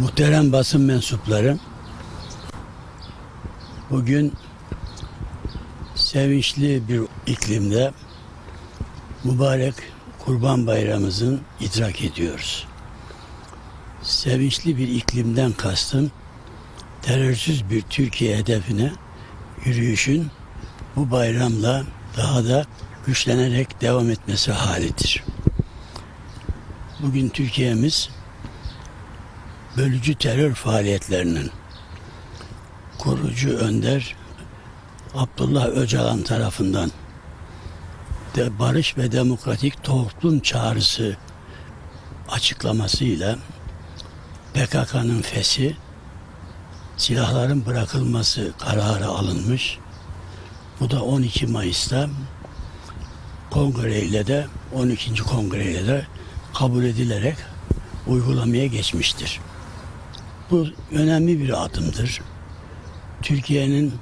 Muhterem basın mensupları, bugün sevinçli bir iklimde mübarek Kurban Bayramımızın idrak ediyoruz. Sevinçli bir iklimden kastım terörsüz bir Türkiye hedefine yürüyüşün bu bayramla daha da güçlenerek devam etmesi halidir. Bugün Türkiye'miz bölücü terör faaliyetlerinin kurucu önder Abdullah Öcalan tarafından de barış ve demokratik toplum çağrısı açıklamasıyla PKK'nın fesi silahların bırakılması kararı alınmış. Bu da 12 Mayıs'ta kongreyle de 12. kongreyle de kabul edilerek uygulamaya geçmiştir. Bu önemli bir adımdır. Türkiye'nin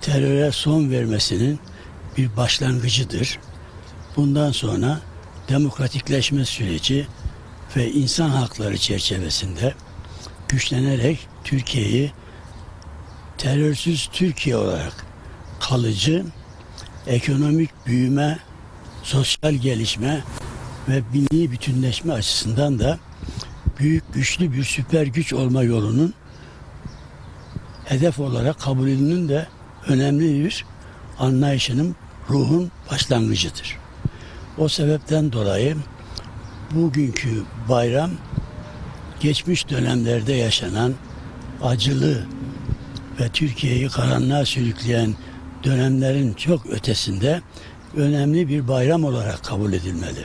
teröre son vermesinin bir başlangıcıdır. Bundan sonra demokratikleşme süreci ve insan hakları çerçevesinde güçlenerek Türkiye'yi terörsüz Türkiye olarak kalıcı ekonomik büyüme, sosyal gelişme ve milli bütünleşme açısından da büyük güçlü bir süper güç olma yolunun hedef olarak kabulünün de önemli bir anlayışının ruhun başlangıcıdır. O sebepten dolayı bugünkü bayram geçmiş dönemlerde yaşanan acılı ve Türkiye'yi karanlığa sürükleyen dönemlerin çok ötesinde önemli bir bayram olarak kabul edilmeli.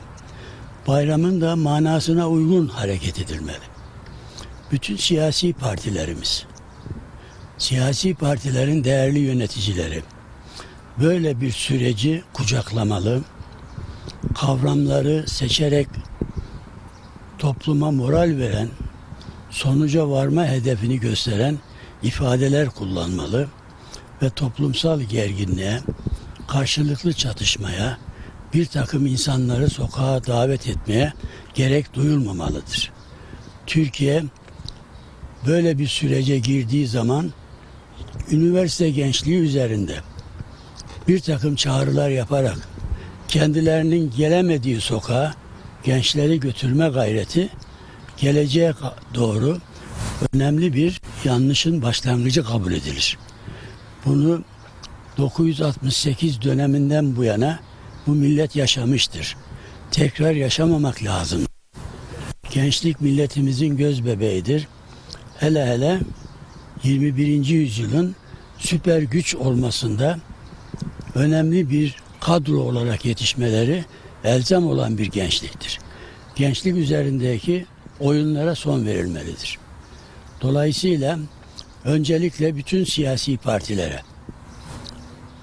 Bayramın da manasına uygun hareket edilmeli. Bütün siyasi partilerimiz, siyasi partilerin değerli yöneticileri böyle bir süreci kucaklamalı, kavramları seçerek topluma moral veren, sonuca varma hedefini gösteren ifadeler kullanmalı ve toplumsal gerginliğe, karşılıklı çatışmaya, bir takım insanları sokağa davet etmeye gerek duyulmamalıdır. Türkiye böyle bir sürece girdiği zaman üniversite gençliği üzerinde bir takım çağrılar yaparak kendilerinin gelemediği sokağa gençleri götürme gayreti geleceğe doğru önemli bir yanlışın başlangıcı kabul edilir. Bunu 968 döneminden bu yana bu millet yaşamıştır. Tekrar yaşamamak lazım. Gençlik milletimizin göz bebeğidir. Hele hele 21. yüzyılın süper güç olmasında önemli bir kadro olarak yetişmeleri elzem olan bir gençliktir. Gençlik üzerindeki oyunlara son verilmelidir. Dolayısıyla öncelikle bütün siyasi partilere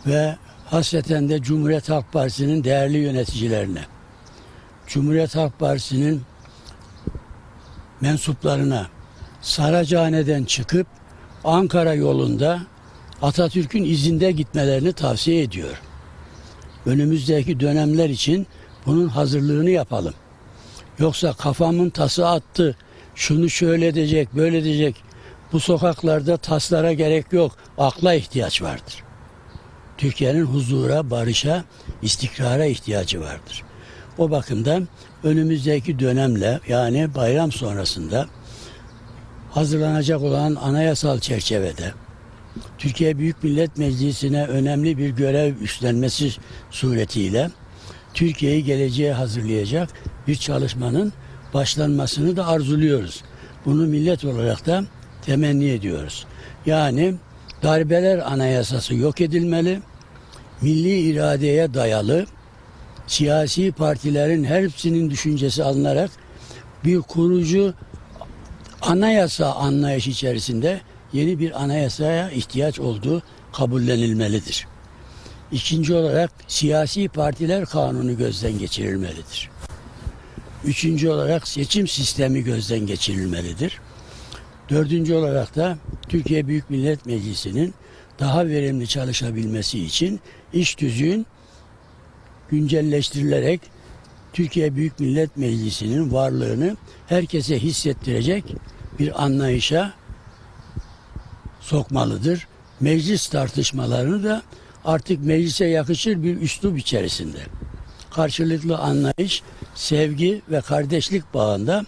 ve hasreten de Cumhuriyet Halk Partisi'nin değerli yöneticilerine, Cumhuriyet Halk Partisi'nin mensuplarına Saracahane'den çıkıp Ankara yolunda Atatürk'ün izinde gitmelerini tavsiye ediyor. Önümüzdeki dönemler için bunun hazırlığını yapalım. Yoksa kafamın tası attı, şunu şöyle edecek, böyle edecek. Bu sokaklarda taslara gerek yok, akla ihtiyaç vardır. Türkiye'nin huzura, barışa, istikrara ihtiyacı vardır. O bakımdan önümüzdeki dönemle yani bayram sonrasında hazırlanacak olan anayasal çerçevede Türkiye Büyük Millet Meclisi'ne önemli bir görev üstlenmesi suretiyle Türkiye'yi geleceğe hazırlayacak bir çalışmanın başlanmasını da arzuluyoruz. Bunu millet olarak da temenni ediyoruz. Yani darbeler anayasası yok edilmeli, milli iradeye dayalı siyasi partilerin hepsinin düşüncesi alınarak bir kurucu anayasa anlayış içerisinde yeni bir anayasaya ihtiyaç olduğu kabullenilmelidir. İkinci olarak siyasi partiler kanunu gözden geçirilmelidir. Üçüncü olarak seçim sistemi gözden geçirilmelidir. Dördüncü olarak da Türkiye Büyük Millet Meclisi'nin daha verimli çalışabilmesi için iş tüzüğün güncelleştirilerek Türkiye Büyük Millet Meclisi'nin varlığını herkese hissettirecek bir anlayışa sokmalıdır. Meclis tartışmalarını da artık meclise yakışır bir üslup içerisinde. Karşılıklı anlayış, sevgi ve kardeşlik bağında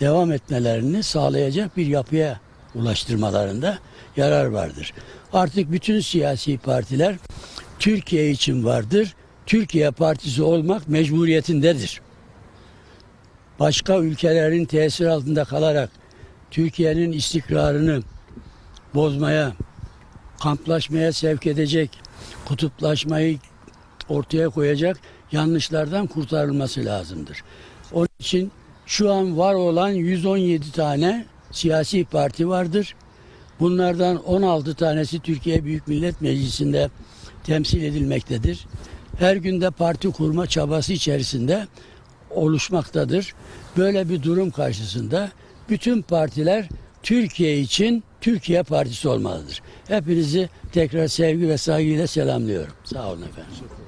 devam etmelerini sağlayacak bir yapıya ulaştırmalarında yarar vardır. Artık bütün siyasi partiler Türkiye için vardır. Türkiye partisi olmak mecburiyetindedir. Başka ülkelerin tesir altında kalarak Türkiye'nin istikrarını bozmaya, kamplaşmaya sevk edecek, kutuplaşmayı ortaya koyacak yanlışlardan kurtarılması lazımdır. Onun için şu an var olan 117 tane siyasi parti vardır. Bunlardan 16 tanesi Türkiye Büyük Millet Meclisi'nde temsil edilmektedir. Her günde parti kurma çabası içerisinde oluşmaktadır. Böyle bir durum karşısında bütün partiler Türkiye için Türkiye Partisi olmalıdır. Hepinizi tekrar sevgi ve saygıyla selamlıyorum. Sağ olun efendim.